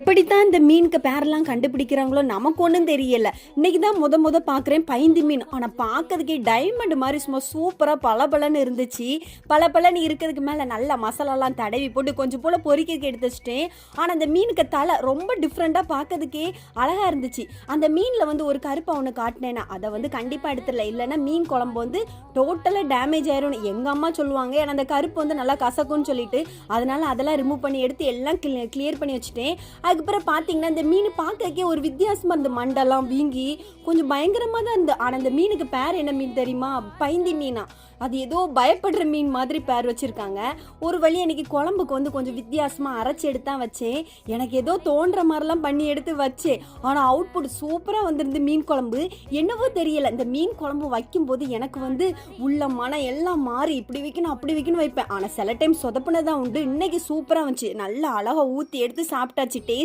இப்படித்தான் இந்த மீனுக்கு பேரெல்லாம் கண்டுபிடிக்கிறாங்களோ நமக்கு ஒன்றும் தெரியல. இன்னைக்கு தான் முத முத பார்க்குறேன் பைந்து மீன். ஆனால் பார்க்கறதுக்கே டைமண்ட் மாதிரி சும்மா சூப்பராக பளபளன்னு இருந்துச்சு. பளபளன்னு இருக்கிறதுக்கு மேலே நல்ல மசாலாலாம் தடவி போட்டு கொஞ்சம் போல் பொரிக்கிறதுக்கு எடுத்து வச்சிட்டேன். ஆனால் அந்த மீனுக்கு தலை ரொம்ப டிஃப்ரெண்ட்டாக பார்க்கறதுக்கே அழகாக இருந்துச்சு. அந்த மீனில் வந்து ஒரு கருப்பை ஒன்று காட்டினேன்னா அதை வந்து கண்டிப்பாக எடுத்துடல இல்லைன்னா மீன் குழம்பு வந்து டோட்டலாக டேமேஜ் ஆயிரும் எங்கள் அம்மா சொல்லுவாங்க. ஏன்னா அந்த கருப்பு வந்து நல்லா கசக்கும்னு சொல்லிட்டு அதனால அதெல்லாம் ரிமூவ் பண்ணி எடுத்து எல்லாம் கிளியர் பண்ணி வச்சுட்டேன். அதுக்கப்புறம் பார்த்தீங்கன்னா இந்த மீன் பார்க்கறக்கே ஒரு வித்தியாசமாக இருந்த மண்டெல்லாம் வீங்கி கொஞ்சம் பயங்கரமாக தான் இருந்தது ஆனால் அந்த மீனுக்கு பேர் என்ன மீன் தெரியுமா? பைந்தி மீனா. அது ஏதோ பயப்படுற மீன் மாதிரி பேர் வச்சுருக்காங்க. ஒரு வழி எனக்கு குழம்புக்கு வந்து கொஞ்சம் வித்தியாசமாக அரைச்சி எடுத்தான் வச்சேன். எனக்கு ஏதோ தோன்ற மாதிரிலாம் பண்ணி எடுத்து வச்சேன். ஆனால் அவுட்புட் சூப்பராக வந்திருந்து மீன் குழம்பு. என்னவோ தெரியல. இந்த மீன் குழம்பு வைக்கும்போது எனக்கு வந்து உள்ள மனம் எல்லாம் மாறி இப்படி வைக்கணும் அப்படி வைக்கணும் வைப்பேன். ஆனால் சில டைம் சொதப்புனதான் உண்டு. இன்னைக்கு சூப்பராக வந்துச்சு. நல்லா அழகாக ஊற்றி எடுத்து சாப்பிட்டாச்சு